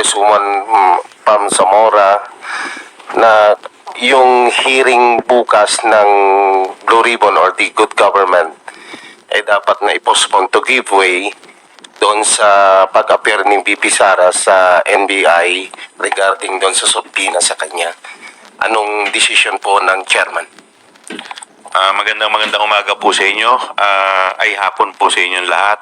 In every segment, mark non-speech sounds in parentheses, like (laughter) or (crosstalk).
Congresswoman mm, Pam Zamora na yung hearing bukas ng Blue Ribbon or the Good Government ay dapat na i-postpone to give way doon sa pag-appear ni VP Sara sa NBI regarding doon sa subpoena sa kanya. Anong decision po ng chairman? Ah, magandang magandang umaga po sa inyo. Ah, ay hapon po sa inyong lahat.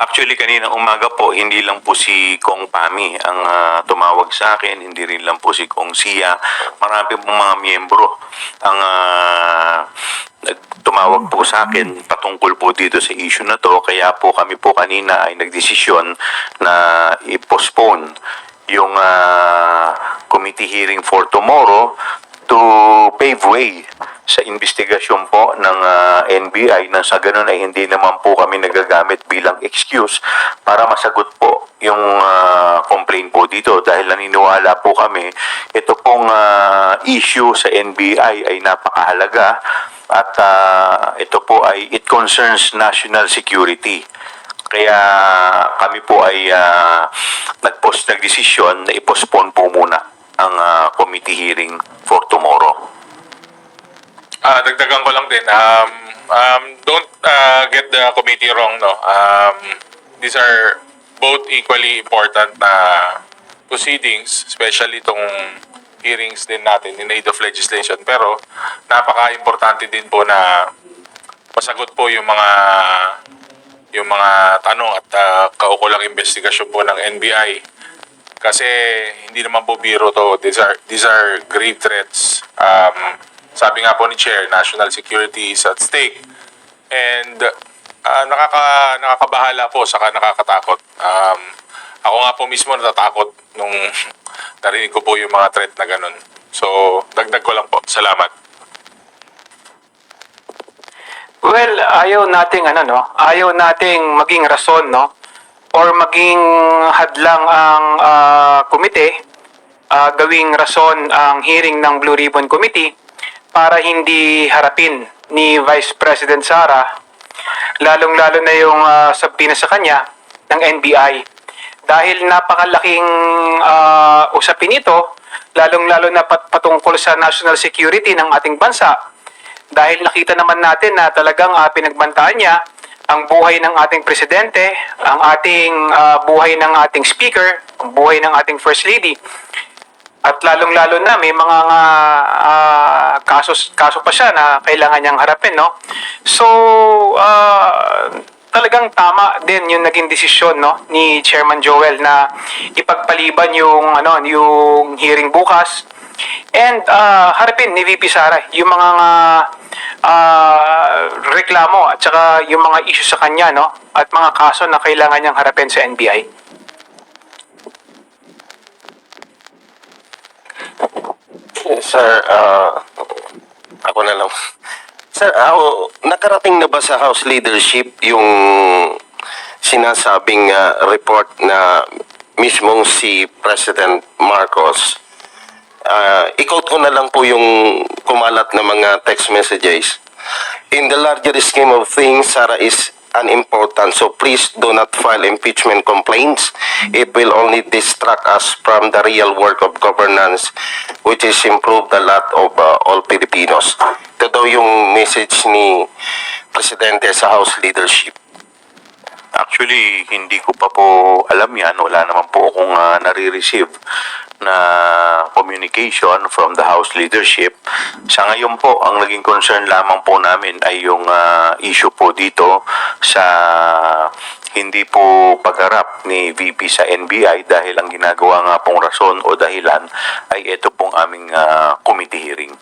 Actually, kanina umaga po, hindi lang po si Kong Pami ang ah, tumawag sa akin, hindi rin lang po si Kong Sia. Marami pong mga miyembro ang ah, nagtumawag po sa akin patungkol po dito sa issue na to. Kaya po kami po kanina ay nagdesisyon na i-postpone yung ah, committee hearing for tomorrow to pave way sa investigasyon po ng ah, NBI na sa ganun ay hindi naman po kami nagagamit bilang excuse para masagot po yung ah, complaint po dito dahil naniniwala po kami ito pong ah, issue sa NBI ay napakahalaga at ah, ito po ay it concerns national security. Kaya kami po ay ah, nag-post nagdesisyon na i-postpone po muna ang ah, committee hearing for tomorrow. Ah, dagdagan ko lang din. Um, um, don't uh, get the committee wrong, no. Um, these are both equally important na proceedings, especially itong hearings din natin in aid of legislation. Pero napaka-importante din po na masagot po yung mga yung mga tanong at uh, kaukulang investigasyon po ng NBI kasi hindi naman po biro to. These are, these are grave threats. Um, sabi nga po ni Chair, national security is at stake. And ah, nakaka, nakakabahala po, saka nakakatakot. Um, ako nga po mismo natatakot nung (laughs) narinig ko po yung mga threat na ganun. So, dagdag ko lang po. Salamat. Well, ayaw nating ano no, ayaw nating maging rason no or maging hadlang ang ah, komite ah, gawing rason ang hearing ng Blue Ribbon Committee para hindi harapin ni Vice President Sara lalong-lalo na yung uh, sabina sa kanya ng NBI dahil napakalaking ah, usapin ito lalong-lalo na pat- patungkol sa national security ng ating bansa dahil nakita naman natin na talagang uh, pinagbantaan niya ang buhay ng ating presidente, ang ating ah, buhay ng ating speaker, ang buhay ng ating first lady. At lalong-lalo na may mga uh, kasos kaso pa siya na kailangan niyang harapin, no? So, ah, talagang tama din yung naging desisyon no ni Chairman Joel na ipagpaliban yung ano yung hearing bukas and ah, harapin ni VP Sara yung mga ah, reklamo at saka yung mga issue sa kanya no at mga kaso na kailangan niyang harapin sa NBI. Sir, ah, ako na lang. Sir, ako, nakarating na ba sa House leadership yung sinasabing ah, report na mismong si President Marcos? Ah, i-quote ko na lang po yung kumalat na mga text messages. In the larger scheme of things, Sarah is unimportant. So please do not file impeachment complaints. It will only distract us from the real work of governance, which is improve the lot of uh, all Filipinos. Ito daw yung message ni Presidente sa House leadership. Actually, hindi ko pa po alam yan. Wala naman po akong ah, nare-receive na communication from the House leadership. Sa ngayon po, ang naging concern lamang po namin ay yung ah, issue po dito sa hindi po pagharap ni VP sa NBI dahil ang ginagawa nga pong rason o dahilan ay ito pong aming ah, committee hearing.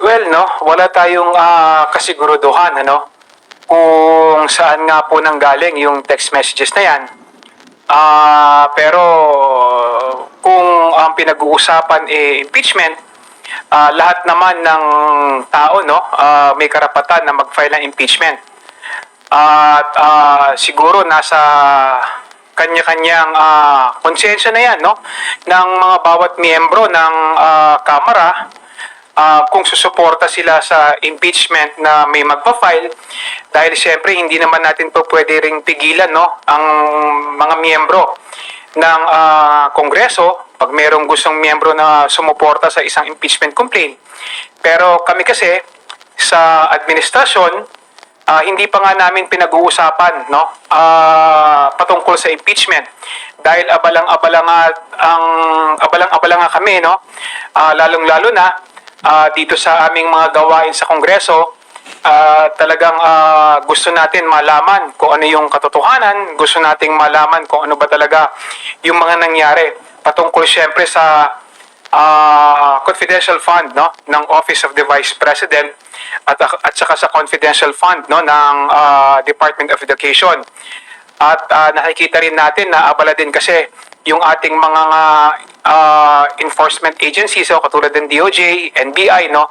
Well, no, wala tayong ah, kasiguruduhan, ano, kung saan nga po nanggaling yung text messages na yan. Ah, pero kung ang pinag-uusapan eh impeachment, ah, lahat naman ng tao, no, ah, may karapatan na mag-file ng impeachment. At ah, siguro nasa kanya-kanyang ah, konsensya na yan, no, ng mga bawat miyembro ng ah, Kamara ah, kung susuporta sila sa impeachment na may magpa-file dahil siyempre hindi naman natin po pwede ring pigilan no ang mga miyembro ng ah, Kongreso pag merong gustong miyembro na sumuporta sa isang impeachment complaint. Pero kami kasi sa administrasyon, ah, hindi pa nga namin pinag-uusapan no ah, patungkol sa impeachment dahil abalang-abala nga ang abalang-abala nga kami no Ah, lalong-lalo na ah, dito sa aming mga gawain sa Kongreso ah, talagang ah, gusto natin malaman kung ano yung katotohanan, gusto nating malaman kung ano ba talaga yung mga nangyari patungkol siyempre sa ah, confidential fund no ng Office of the Vice President at at saka sa confidential fund no ng ah, Department of Education. At ah, nakikita rin natin na abala din kasi yung ating mga ah, enforcement agencies so katulad ng DOJ, NBI no?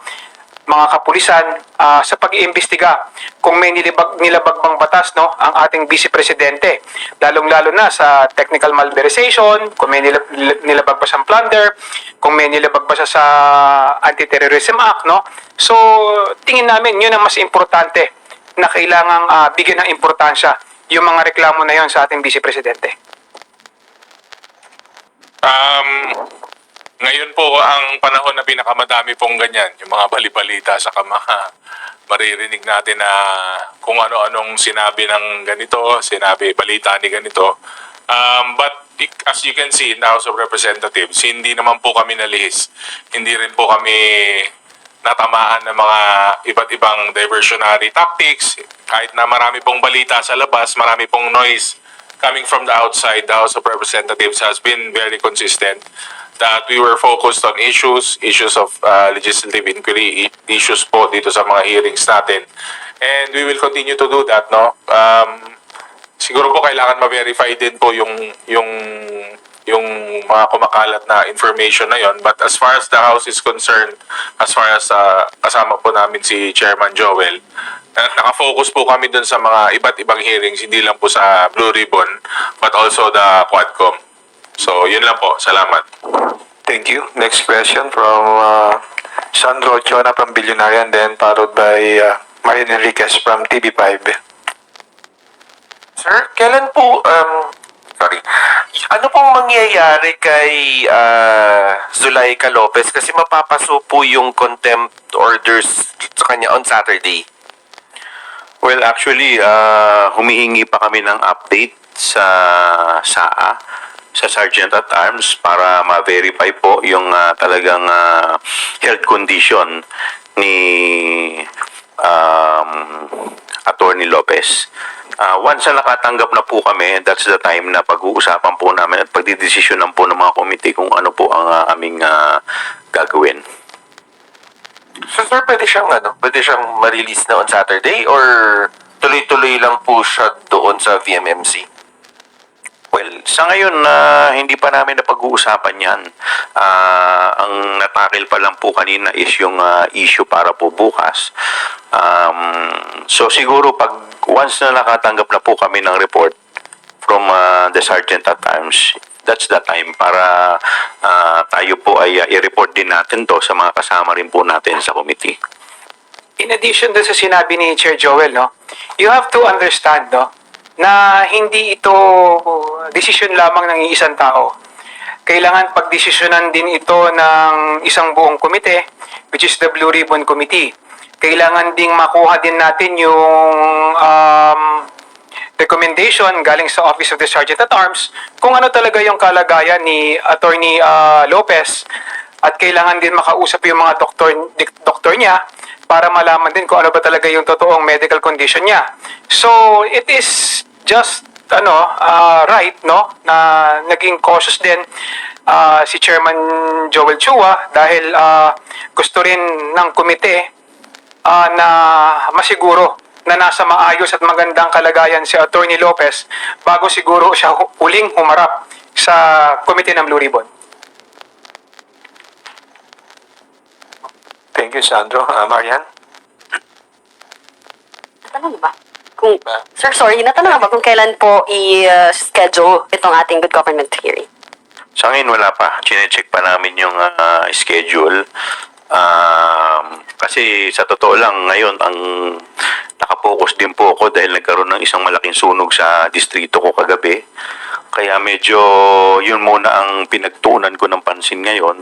Mga kapulisan ah, sa pag-iimbestiga kung may nilibag, nilabag bang batas no? Ang ating vice presidente lalong-lalo na sa technical malversation kung may nilab, nilabag ba siyang plunder kung may nilabag ba siya sa anti-terrorism act no? So tingin namin yun ang mas importante na kailangang ah, bigyan ng importansya yung mga reklamo na yon sa ating vice presidente Um, ngayon po ang panahon na pinakamadami pong ganyan, yung mga balibalita sa mga (laughs) maririnig natin na kung ano-anong sinabi ng ganito, sinabi balita ni ganito. Um, but as you can see in the House of Representatives, hindi naman po kami nalihis. Hindi rin po kami natamaan ng mga iba't ibang diversionary tactics. Kahit na marami pong balita sa labas, marami pong noise coming from the outside, the House of Representatives has been very consistent that we were focused on issues, issues of uh, legislative inquiry, issues po dito sa mga hearings natin. And we will continue to do that, no? Um, siguro po kailangan ma-verify din po yung yung yung mga kumakalat na information na yon but as far as the house is concerned as far as uh, kasama po namin si Chairman Joel nakafocus po kami dun sa mga iba't ibang hearings hindi lang po sa Blue Ribbon but also the Quadcom so yun lang po salamat Thank you. Next question from uh, Sandro Chona from Billionarian, then followed by uh, Marian Enriquez from TV5. Sir, kailan po, um, sorry, ano pong mangyayari kay uh, Zulaika Lopez kasi mapapaso po yung contempt orders sa kanya on Saturday? Well, actually, uh, humihingi pa kami ng update sa SAA, sa Sergeant at Arms, para ma-verify po yung uh, talagang uh, health condition ni um, Attorney Lopez. Uh, once na nakatanggap na po kami, that's the time na pag-uusapan po namin at pagdidesisyonan po ng mga komite kung ano po ang uh, aming uh, gagawin. So sir, pwede siyang ano, pwede siyang ma-release na on Saturday or tuloy-tuloy lang po siya doon sa VMMC? Well, sa ngayon, na hindi pa namin napag-uusapan yan. Ah, ang natakil pa lang po kanina is yung ah, issue para po bukas. Um, so siguro pag once na nakatanggap na po kami ng report from ah, the sergeant at times, that's the time para ah, tayo po ay ah, i-report din natin to sa mga kasama rin po natin sa committee. In addition dun sa sinabi ni Chair Joel, no, you have to understand, no, na hindi ito desisyon lamang ng isang tao. Kailangan pagdesisyonan din ito ng isang buong komite, which is the Blue Ribbon Committee. Kailangan ding makuha din natin yung um, recommendation galing sa Office of the Sergeant at Arms kung ano talaga yung kalagayan ni Attorney ah, Lopez at kailangan din makausap yung mga doktor, doktor niya para malaman din kung ano ba talaga yung totoong medical condition niya. So, it is just ano, ah, right, no, na naging cautious din ah, si Chairman Joel Chua dahil ah, gusto rin ng komite ah, na masiguro na nasa maayos at magandang kalagayan si Attorney Lopez bago siguro siya hu- huling humarap sa komite ng Blue Ribbon. Thank you, Sandro. Uh, Marian? Natanong ba? Kung, sir, sorry, natanong ba kung kailan po i-schedule itong ating good government hearing? Sa ngayon, wala pa. Chine-check pa namin yung ah, schedule. Um, kasi sa totoo lang, ngayon, ang nakapokus din po ako dahil nagkaroon ng isang malaking sunog sa distrito ko kagabi. Kaya medyo yun muna ang pinagtuunan ko ng pansin ngayon.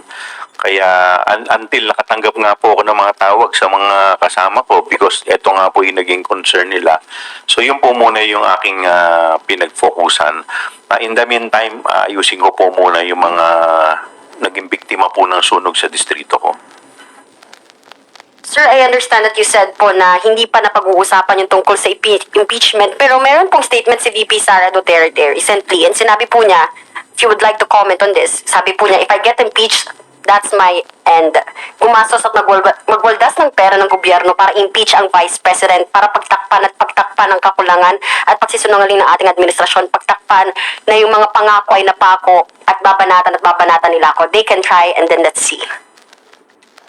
Kaya un- until nakatanggap nga po ako ng mga tawag sa mga kasama ko because ito nga po yung naging concern nila. So yun po muna yung aking ah, pinag-focusan. Ah, in the meantime, ah, ayusin ko po muna yung mga naging biktima po ng sunog sa distrito ko. Sir, I understand that you said po na hindi pa napag-uusapan yung tungkol sa impe- impeachment, pero meron pong statement si VP Sara Duterte recently, and sinabi po niya, if you would like to comment on this, sabi po niya, if I get impeached, that's my end. Gumastos at magwaldas ng pera ng gobyerno para impeach ang Vice President, para pagtakpan at pagtakpan ng kakulangan at pagsisunungaling ng ating administrasyon, pagtakpan na yung mga pangako ay napako at babanatan at babanatan nila ako. They can try and then let's see.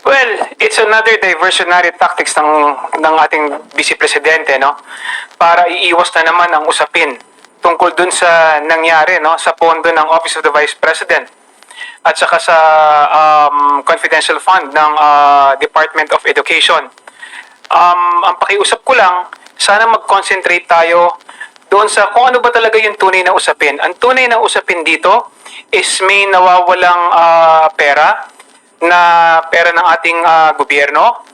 Well, it's another diversionary tactics ng ng ating Vice Presidente, no? Para iiwas na naman ang usapin tungkol dun sa nangyari, no, sa pondo ng Office of the Vice President at saka sa um, confidential fund ng uh, Department of Education. Um, ang pakiusap ko lang, sana mag-concentrate tayo doon sa kung ano ba talaga yung tunay na usapin. Ang tunay na usapin dito is may nawawalang ah, pera na pera ng ating ah, gobyerno.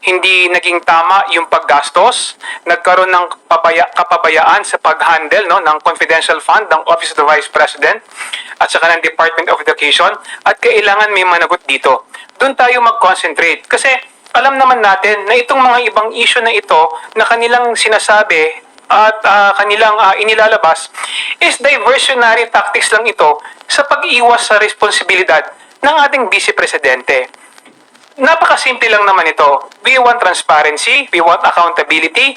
Hindi naging tama yung paggastos. Nagkaroon ng pabaya, kapabayaan sa pag-handle no, ng confidential fund ng Office of the Vice President at saka ng Department of Education at kailangan may managot dito. Doon tayo mag-concentrate kasi alam naman natin na itong mga ibang issue na ito na kanilang sinasabi at ah, kanilang ah, inilalabas is diversionary tactics lang ito sa pag-iwas sa responsibilidad ng ating Vice Presidente. Napakasimple lang naman ito. We want transparency, we want accountability,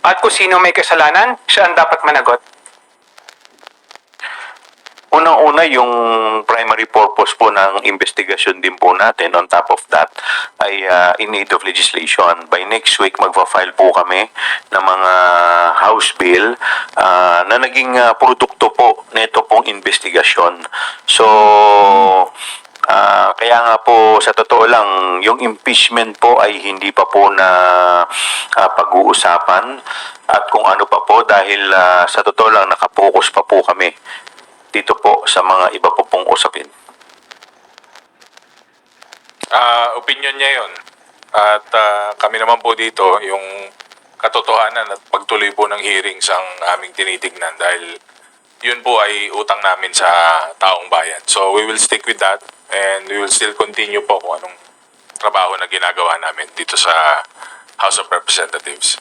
at kung sino may kasalanan, siya ang dapat managot. Unang-una, yung primary purpose po ng investigasyon din po natin on top of that ay uh, in need of legislation. By next week, magpa-file po kami ng mga House Bill uh, na naging uh, produkto po nito pong investigasyon. So, Ah, kaya nga po sa totoo lang, yung impeachment po ay hindi pa po na ah, pag-uusapan at kung ano pa po dahil ah, sa totoo lang nakapokus pa po kami dito po sa mga iba po pong usapin. Ah, opinion niya yon. At ah, kami naman po dito, yung katotohanan at pagtuloy po ng hearings ang aming tinitignan dahil yun po ay utang namin sa taong bayan. So we will stick with that and we will still continue po kung anong trabaho na ginagawa namin dito sa House of Representatives.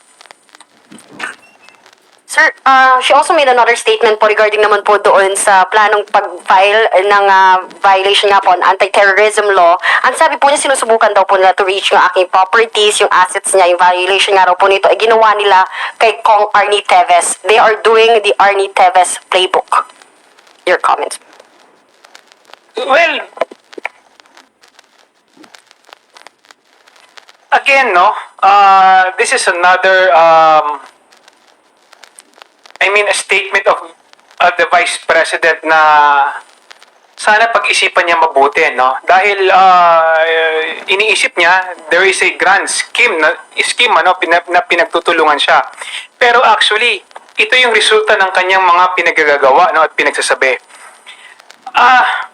Sir, uh, she also made another statement po regarding naman po doon sa planong pag-file ng uh, violation nga po ng anti-terrorism law. Ang sabi po niya, sinusubukan daw po nila to reach yung aking properties, yung assets niya, yung violation nga raw po nito, ay ginawa nila kay Kong Arnie Teves. They are doing the Arnie Teves playbook. Your comments. Well, again, no, uh, this is another, um, I mean, a statement of of the Vice President na sana pag-isipan niya mabuti, no? Dahil uh, iniisip niya, there is a grand scheme, na, scheme ano, pina, na pinagtutulungan siya. Pero actually, ito yung resulta ng kanyang mga pinagagagawa no, at pinagsasabi. Ah,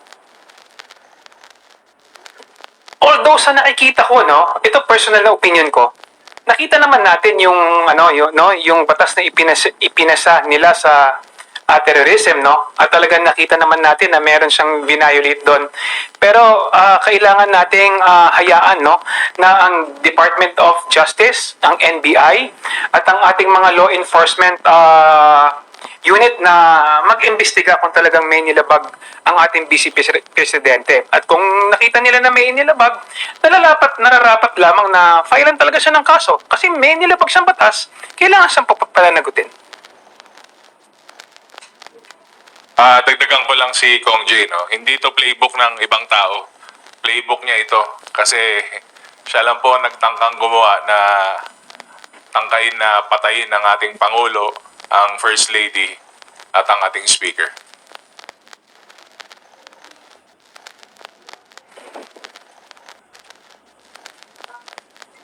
although sa nakikita ko no, ito personal na opinion ko. Nakita naman natin yung ano, yung no, yung batas na ipinasa, ipinasa nila sa ah, terrorism no. At talagang nakita naman natin na meron siyang violate doon. Pero ah, kailangan nating ah, hayaan no na ang Department of Justice, ang NBI at ang ating mga law enforcement ah, unit na mag-imbestiga kung talagang may nilabag ang ating Vice Pres- Presidente. At kung nakita nila na may nilabag, nalalapat, nararapat lamang na filean talaga siya ng kaso. Kasi may nilabag siyang batas, kailangan siyang papapalanagutin. Ah, dagdagan ko lang si Kong J, no? Hindi to playbook ng ibang tao. Playbook niya ito kasi siya lang po nagtangkang gumawa na tangkain na patayin ng ating Pangulo, ang First Lady at ang ating Speaker.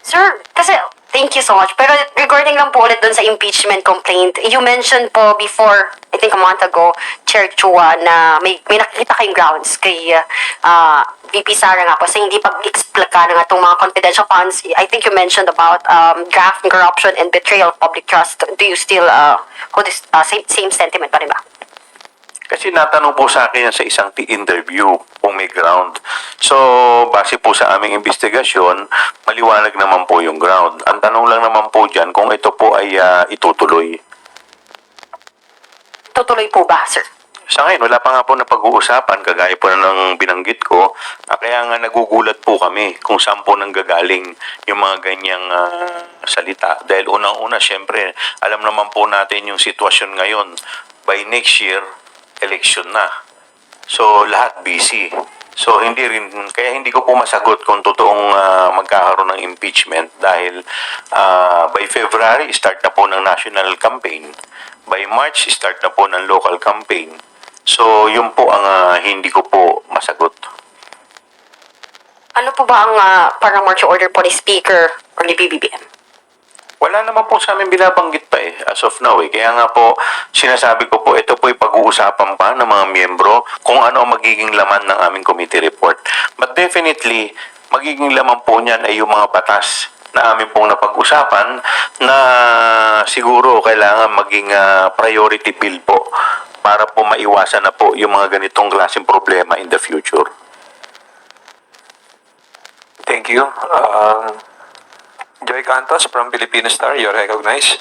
Sir, kasi Thank you so much. Pero regarding lang po ulit dun sa impeachment complaint, you mentioned po before, think a month ago, Chair Chua, na may, may nakikita kayong grounds kay uh, VP Sara nga po sa hindi pag-explaca ng itong mga confidential funds. I think you mentioned about um, graft, corruption, and betrayal of public trust. Do you still uh, hold this uh, same, same sentiment pa rin ba? Kasi natanong po sa akin yan sa isang interview kung may ground. So, base po sa aming investigasyon, maliwanag naman po yung ground. Ang tanong lang naman po dyan kung ito po ay ah, itutuloy. Tutuloy po ba, sir? Sa ngayon, wala pa nga po na pag-uusapan, kagaya po na ng binanggit ko. Ah, kaya nga nagugulat po kami kung saan po nanggagaling yung mga ganyang ah, salita. Dahil unang-una, syempre, alam naman po natin yung sitwasyon ngayon. By next year, election na. So, lahat busy. So, hindi rin, kaya hindi ko po masagot kung totoong ah, magkakaroon ng impeachment dahil ah, by February, start na po ng national campaign. By March, start na po ng local campaign. So, yun po ang ah, hindi ko po masagot. Ano po ba ang uh, parang marching order po ni Speaker or ni BBBM? Wala naman po sa amin binabanggit pa eh, as of now eh. Kaya nga po, sinasabi ko po, ito po ay pag-uusapan pa ng mga miyembro kung ano ang magiging laman ng aming committee report. But definitely, magiging laman po niyan ay yung mga batas na amin pong napag-usapan na siguro kailangan maging ah, priority bill po para po maiwasan na po yung mga ganitong klaseng problema in the future. Thank you. Um, Joy Cantos from Filipino Star, you're recognized.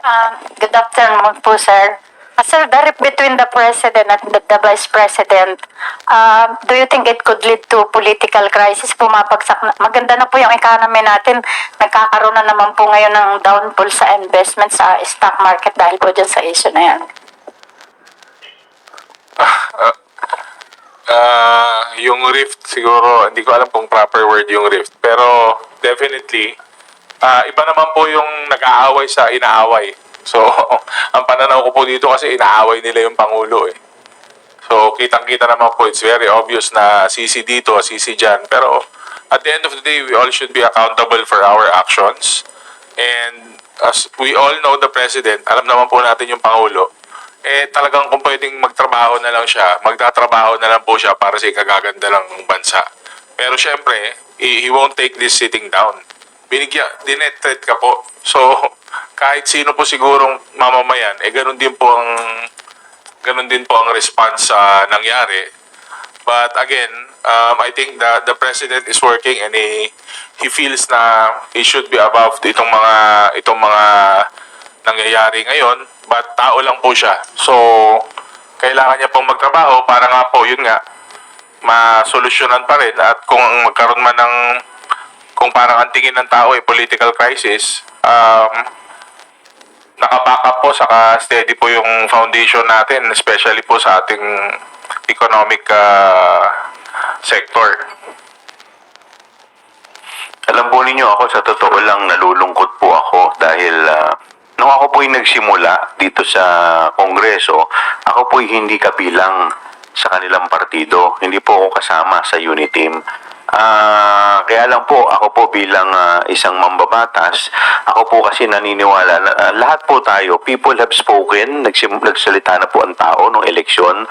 Um, good afternoon po, sir. Uh, sir, the rip between the president and the, the vice president, um, do you think it could lead to political crisis? Pumapagsak na. Maganda na po yung economy natin. Nagkakaroon na naman po ngayon ng downfall sa investment sa stock market dahil po dyan sa issue na yan. Ah, yung rift siguro, hindi ko alam kung proper word yung rift. Pero definitely, ah, iba naman po yung nag-aaway sa inaaway. So, (laughs) ang pananaw ko po dito kasi inaaway nila yung Pangulo eh. So, kitang-kita naman po, it's very obvious na sisi dito, sisi dyan. Pero, at the end of the day, we all should be accountable for our actions. And as we all know the President, alam naman po natin yung Pangulo, eh talagang kung pwedeng magtrabaho na lang siya, magtatrabaho na lang po siya para sa ikagaganda ng bansa. Pero syempre, he, won't take this sitting down. Binigyan, dinetreat ka po. So, (laughs) kahit sino po sigurong mamamayan, eh ganun din po ang ganun din po ang response sa nangyari. But again, um, I think that the president is working and he, he feels na he should be above itong mga itong mga nangyayari ngayon. But tao lang po siya. So, kailangan niya pong magtrabaho para nga po, yun nga, masolusyonan pa rin. At kung magkaroon man ng, kung parang ang tingin ng tao ay political crisis, um, naka-backup po, saka steady po yung foundation natin, especially po sa ating economic ah, sector. Alam po ninyo ako, sa totoo lang, nalulungkot po ako dahil ah, nung ako po'y nagsimula dito sa Kongreso, ako po'y hindi kabilang sa kanilang partido. Hindi po ako kasama sa unit team. Ah, kaya lang po, ako po bilang ah, isang mambabatas, ako po kasi naniniwala na ah, lahat po tayo, people have spoken, nagsim- nagsalita na po ang tao nung eleksyon.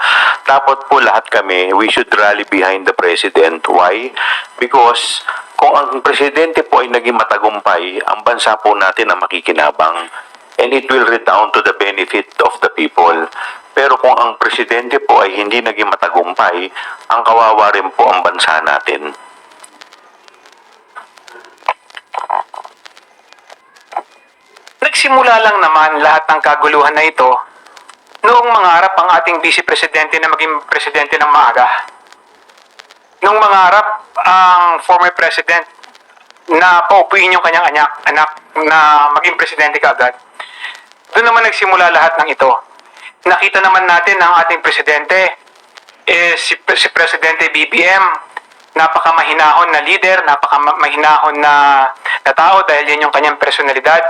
Dapat po lahat kami, we should rally behind the president. Why? Because kung ang presidente po ay naging matagumpay, ang bansa po natin ang makikinabang. And it will redound to the benefit of the people. Pero kung ang presidente po ay hindi naging matagumpay, ang kawawa rin po ang bansa natin. Nagsimula lang naman lahat ng kaguluhan na ito noong mangarap ang ating vice presidente na maging presidente ng maaga. Nung mangarap ang former president na paupuin yung kanyang anak, anak na maging presidente kaagad. Doon naman nagsimula lahat ng ito. Nakita naman natin ang ating presidente, eh, si, si Presidente BBM, napakamahinahon na leader, napakamahinahon na, na tao dahil yan yung kanyang personalidad.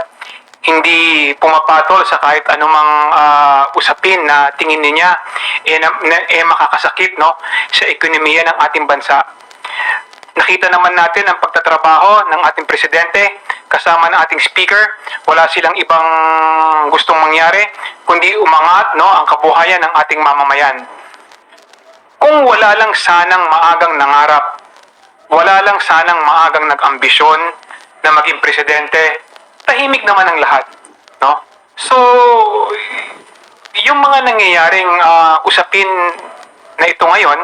Hindi pumapatol sa kahit anumang ah, usapin na tingin niya eh, na, na, eh makakasakit no, sa ekonomiya ng ating bansa. Nakita naman natin ang pagtatrabaho ng ating presidente kasama ng ating speaker. Wala silang ibang gustong mangyari kundi umangat no ang kabuhayan ng ating mamamayan. Kung wala lang sanang maagang nangarap, wala lang sanang maagang nag-ambisyon na maging presidente, tahimik naman ang lahat, no? So, yung mga nangyayaring ah, usapin na ito ngayon,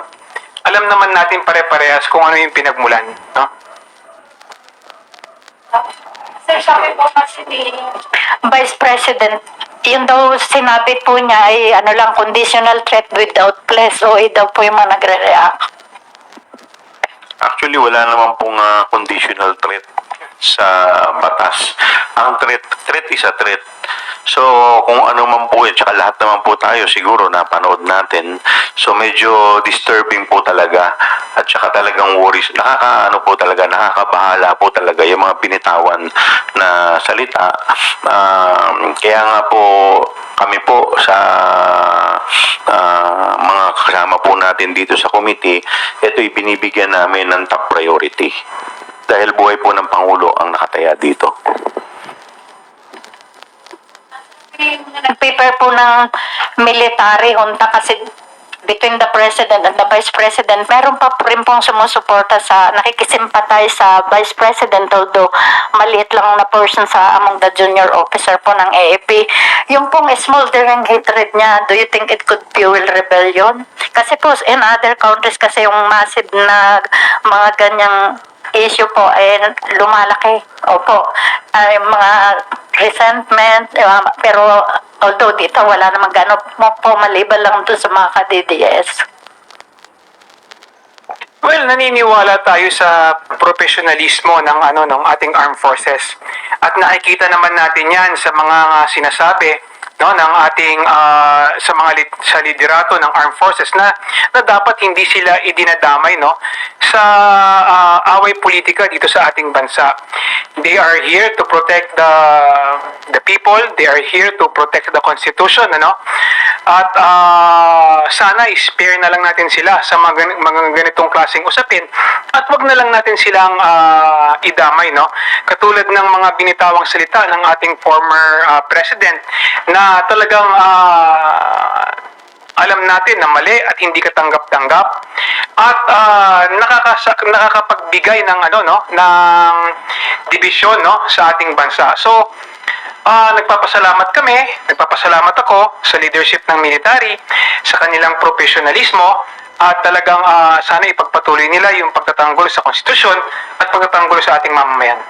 alam naman natin pare-parehas kung ano yung pinagmulan, no? Sir, sabi po kasi Vice President, yun daw sinabi po niya ay ano lang, conditional threat without place o daw po yung mga nagre-react. Actually, wala naman pong ah, conditional threat sa batas. Ang threat, threat is a threat. So, kung ano man po yun, tsaka lahat naman po tayo siguro napanood natin. So, medyo disturbing po talaga. At tsaka talagang worries. Nakakaano po talaga, nakakabahala po talaga yung mga binitawan na salita. Um, kaya nga po, kami po sa ah, mga kasama po natin dito sa committee, ito'y binibigyan namin ng top priority. Dahil buhay po ng Pangulo ang nakataya dito. Nag-prepare po ng military junta kasi between the President and the Vice President, meron pa rin pong sumusuporta sa, nakikisimpatize sa Vice President, although maliit lang na person sa among the junior officer po ng AAP. Yung pong smoldering hatred niya, do you think it could fuel rebellion? Kasi po, in other countries kasi yung massive na mga ganyang issue po ay lumalaki. Opo. Ay, mga resentment, eh, pero although dito wala namang gano'n po, maliban lang doon sa mga ka-DDS. Well, naniniwala tayo sa professionalismo ng ano ng ating armed forces. At nakikita naman natin 'yan sa mga uh, sinasabi no ng ating ah, sa mga lit- sa liderato ng armed forces na na dapat hindi sila idinadamay no sa ah, away politika dito sa ating bansa. They are here to protect the people, they are here to protect the constitution ano. At ah, sana i-spare na lang natin sila sa mga, mga ganitong klaseng usapin at wag na lang natin silang ah, idamay no. Katulad ng mga binitawang salita ng ating former ah, president na talagang ah, alam natin na mali at hindi katanggap-tanggap at ah, nakakasa- nakakapagbigay ng ano no ng dibisyon no sa ating bansa. So Ah, nagpapasalamat kami, nagpapasalamat ako sa leadership ng military, sa kanilang profesionalismo, at talagang ah, sana ipagpatuloy nila yung pagtatanggol sa konstitusyon at pagtatanggol sa ating mamamayan.